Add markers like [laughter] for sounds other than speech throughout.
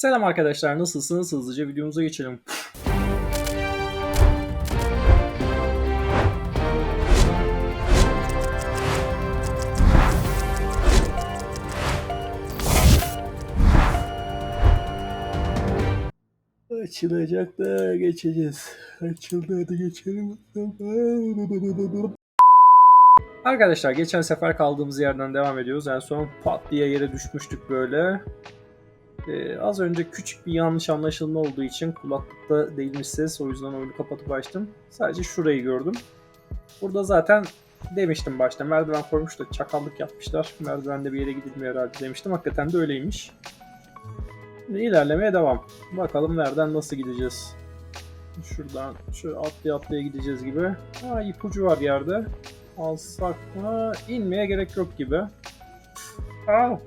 Selam arkadaşlar nasılsınız? Hızlıca videomuza geçelim. Açılacak da geçeceğiz. Açıldı hadi geçelim. Arkadaşlar geçen sefer kaldığımız yerden devam ediyoruz. En son pat diye yere düşmüştük böyle. Ee, az önce küçük bir yanlış anlaşılma olduğu için kulaklıkta değilmiş ses. O yüzden oyunu kapatıp açtım. Sadece şurayı gördüm. Burada zaten demiştim başta merdiven koymuş da çakallık yapmışlar. Merdivende bir yere gidilmiyor herhalde demiştim. Hakikaten de öyleymiş. Şimdi ilerlemeye devam. Bakalım nereden nasıl gideceğiz. Şuradan şöyle atlaya atlaya gideceğiz gibi. Ha ipucu var yerde. Alsak mı? İnmeye gerek yok gibi. Aa.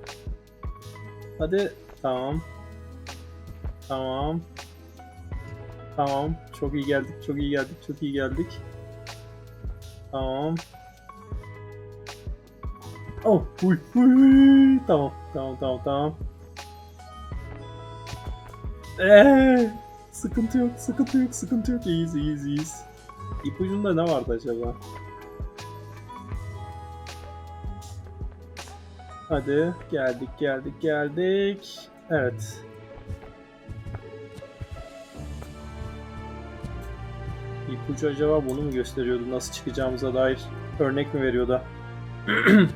Hadi. Tamam. Tamam. Tamam. Çok iyi geldik. Çok iyi geldik. Çok iyi geldik. Tamam. Oh, uy, uy. Tamam, tamam, tamam, tamam. Eee, sıkıntı yok, sıkıntı yok, sıkıntı yok. İyiyiz, iyiyiz, iyiyiz. İpucunda ne vardı acaba? Hadi, geldik, geldik, geldik. Evet. İpucu acaba bunu mu gösteriyordu? Nasıl çıkacağımıza dair örnek mi veriyordu? [clears throat]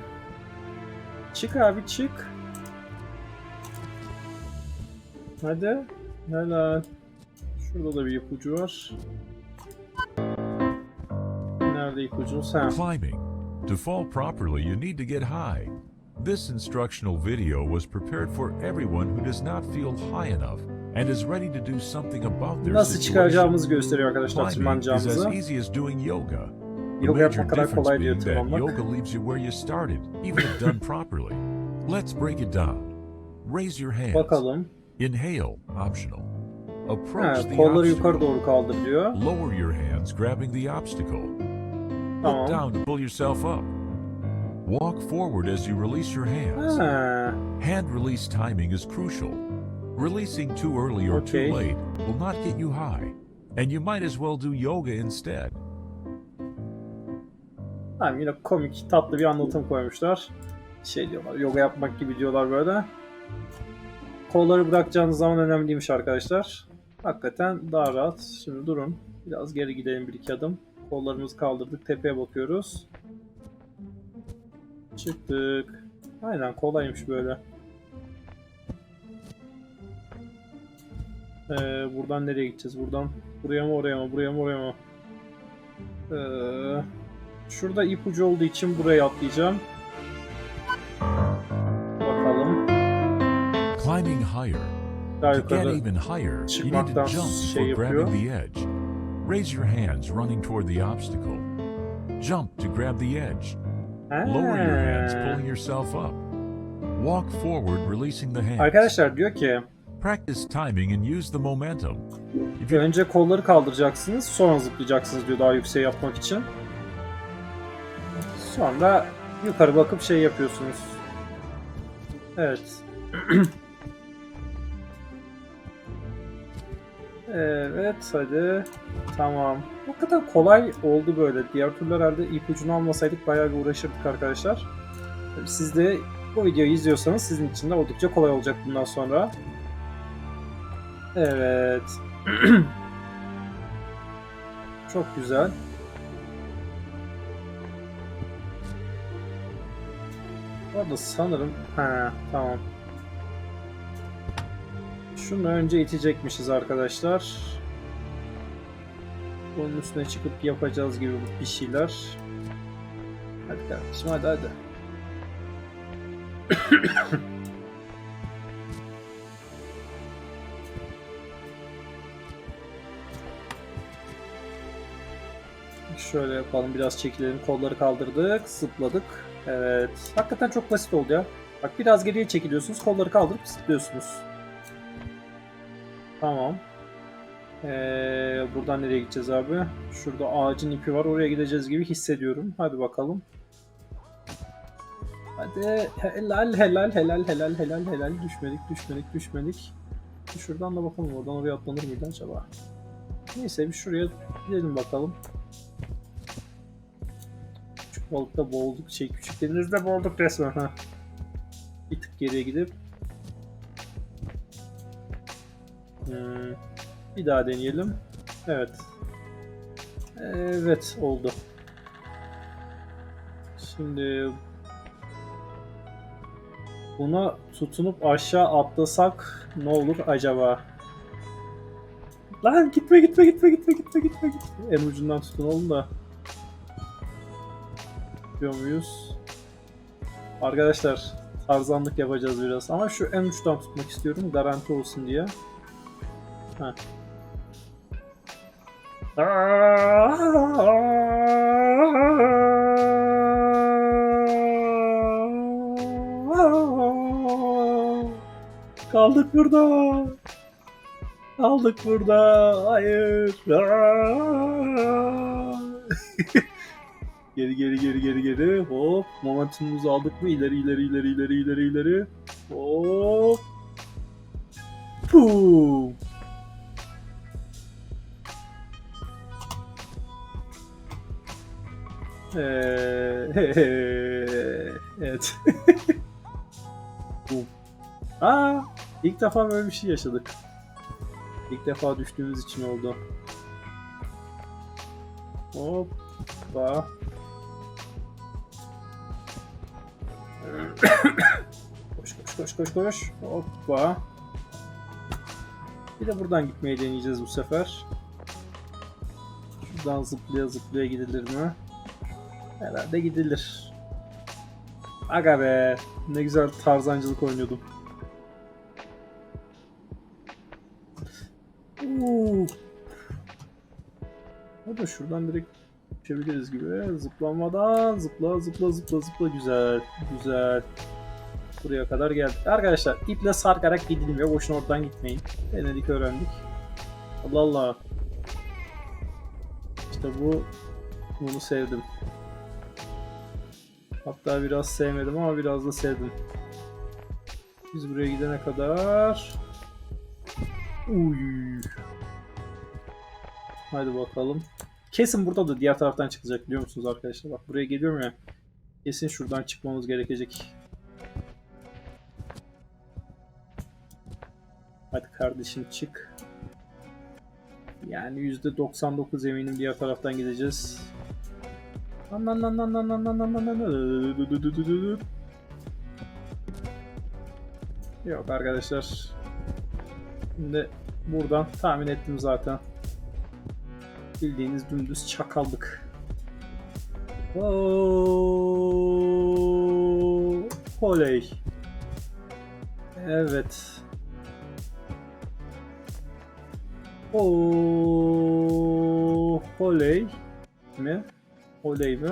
çık abi çık. Hadi. Helal. Şurada da bir ipucu var. Nerede ipucun sen? Climbing. To fall properly, you need to get high. This instructional video was prepared for everyone who does not feel high enough and is ready to do something about their Nasıl çıkaracağımızı gösteriyor arkadaşlar Climbing is as easy as doing yoga. The Yoga yapmak kadar kolay diyor tırmanmak. yoga leaves you where you started, even if done [laughs] properly. Let's break it down. Raise your hands. Bakalım. Inhale, optional. Ha, Approach the kolları obstacle. yukarı doğru kaldır diyor. Lower your hands, grabbing the obstacle. Tamam. Look down to pull yourself up. Walk forward as you release your hands. Ha, Hand release timing is crucial. Releasing too early or Okay. too late will not get you high, and you might as well do yoga instead. Tamam yine komik, tatlı bir anlatım koymuşlar. Şey diyorlar, yoga yapmak gibi diyorlar böyle. Kolları bırakacağınız zaman önemliymiş arkadaşlar. Hakikaten daha rahat. Şimdi durun. Biraz geri gidelim bir iki adım. Kollarımızı kaldırdık. Tepeye bakıyoruz. Çıktık. Aynen kolaymış böyle. Ee, buradan nereye gideceğiz? Buradan buraya mı oraya mı? Buraya mı oraya mı? Ee, Şurada ipucu olduğu için buraya atlayacağım. Bakalım. Climbing higher. Daha To get yukarı. even higher, you need çıkmaktan to jump şey before grabbing the edge. Raise your hands running toward the obstacle. Jump to grab the edge. Lower your hands Ha. pulling yourself up. Walk forward releasing the hands. Arkadaşlar diyor ki Practice timing and use the momentum. If you önce kolları kaldıracaksınız sonra zıplayacaksınız diyor daha yükseğe yapmak için. Sonra yukarı bakıp şey yapıyorsunuz. Evet. [clears throat] evet hadi. Tamam. Hakikaten kolay oldu böyle. Diğer türlü herhalde ipucunu almasaydık bayağı bir uğraşırdık arkadaşlar. Siz de bu videoyu izliyorsanız sizin için de oldukça kolay olacak bundan sonra. Evet. [clears throat] Çok güzel. Bu sanırım... Ha tamam. Şunu önce itecekmişiz arkadaşlar. Bunun üstüne çıkıp yapacağız gibi bir şeyler. Hadi kardeşim hadi hadi. [coughs] Şöyle yapalım biraz çekilelim. Kolları kaldırdık. Zıpladık. Evet. Hakikaten çok basit oldu ya. Bak biraz geriye çekiliyorsunuz. Kolları kaldırıp zıplıyorsunuz. Tamam. Ee, buradan nereye gideceğiz abi? Şurada ağacın ipi var. Oraya gideceğiz gibi hissediyorum. Hadi bakalım. Hadi helal helal helal helal helal helal düşmedik düşmedik düşmedik. Şuradan da bakalım oradan oraya atlanır mıydı acaba? Neyse bir şuraya gidelim bakalım. Küçük balıkta boğulduk. Şey küçük denizde boğulduk resmen ha. Bir tık geriye gidip Hmm, bir daha deneyelim. Evet. Evet oldu. Şimdi buna tutunup aşağı atlasak ne olur acaba? Lan gitme gitme gitme gitme gitme gitme gitme. En ucundan tutunalım da. Yapıyor muyuz? Arkadaşlar tarzanlık yapacağız biraz ama şu en uçtan tutmak istiyorum garanti olsun diye. Kaldık burada. Kaldık burada. Hayır. [laughs] geri geri geri geri geri. Hop. Momentumumuzu aldık mı? İleri ileri ileri ileri ileri ileri. Hop. Pum. Ee, [laughs] evet. [laughs] Bum. Aa, ilk defa böyle bir şey yaşadık. İlk defa düştüğümüz için oldu. Hoppa. [coughs] koş koş koş koş koş. Hoppa. Bir de buradan gitmeyi deneyeceğiz bu sefer. Şuradan zıplaya zıplaya gidilir mi? Herhalde gidilir. Aga be. Ne güzel tarzancılık oynuyordum. Uuu. Hadi şuradan direkt uçabiliriz gibi. Zıplamadan zıpla zıpla zıpla zıpla güzel. Güzel. Buraya kadar geldik. Arkadaşlar iple sarkarak gidilmiyor. Boşuna oradan gitmeyin. Denedik öğrendik. Allah Allah. İşte bu bunu sevdim. Hatta biraz sevmedim ama biraz da sevdim. Biz buraya gidene kadar Uy. Hadi bakalım. Kesin burada da diğer taraftan çıkacak biliyor musunuz arkadaşlar? Bak buraya geliyorum ya. Kesin şuradan çıkmamız gerekecek. Hadi kardeşim çık. Yani %99 eminim diğer taraftan gideceğiz. Lan lan lan. Yok arkadaşlar. Şimdi buradan tahmin ettim zaten. Bildiğiniz dümdüz çakaldık. Oo, Oley. Evet. Oo, oley mi? Oley? Git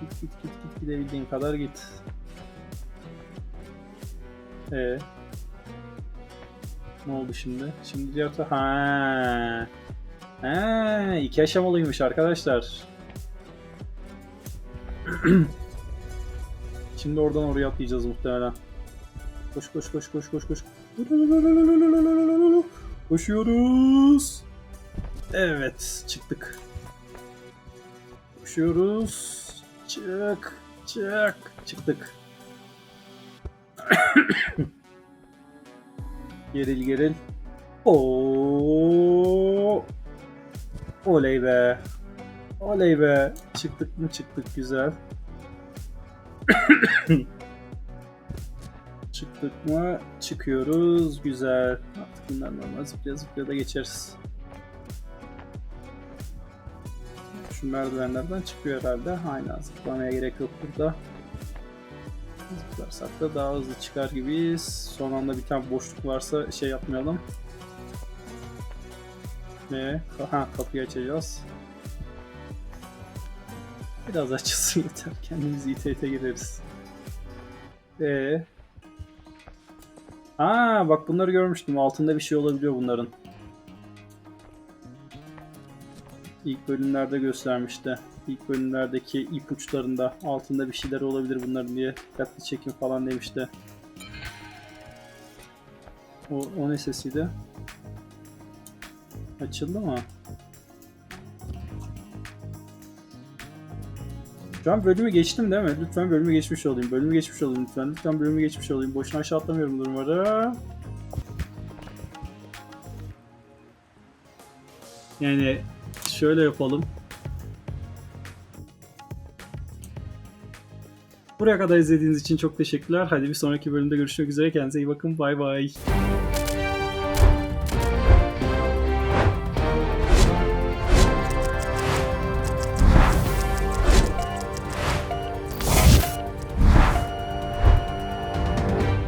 git git git git gidebildiğin kadar git. Ee. Ne oldu şimdi? Şimdi diğer taraf... Ha. Ha, iki aşamalıymış arkadaşlar. [clears throat] Şimdi oradan oraya atlayacağız muhtemelen. Koş koş koş koş koş koş. Koşuyoruz. Evet, çıktık. Koşuyoruz. Çık, çık, çıktık. [coughs] geril geril. Oo. Oley be. Oley be. Çıktık mı çıktık güzel. [coughs] Çıktık mı? Çıkıyoruz. Güzel. Artık bunlar normal zıplaya zıplaya da geçeriz. Şu merdivenlerden çıkıyor herhalde. Aynen zıplamaya gerek yok burada. Zıplarsak da daha hızlı çıkar gibiyiz. Son anda bir tane boşluk varsa şey yapmayalım. Ve ha, kapıyı açacağız. Biraz açılsın yeter. Kendimizi ite ite gireriz. Ee, Aa bak bunları görmüştüm. Altında bir şey olabiliyor bunların. İlk bölümlerde göstermişti. İlk bölümlerdeki ipuçlarında altında bir şeyler olabilir bunların diye dikkatli çekin falan demişti. O, o ne sesiydi? Açıldı mı? Şu an bölümü geçtim değil mi? Lütfen bölümü geçmiş olayım. Bölümü geçmiş olayım lütfen. Lütfen bölümü geçmiş olayım. Boşuna aşağı atlamıyorum umarım. Yani şöyle yapalım. Buraya kadar izlediğiniz için çok teşekkürler. Hadi bir sonraki bölümde görüşmek üzere. Kendinize iyi bakın. Bay bay.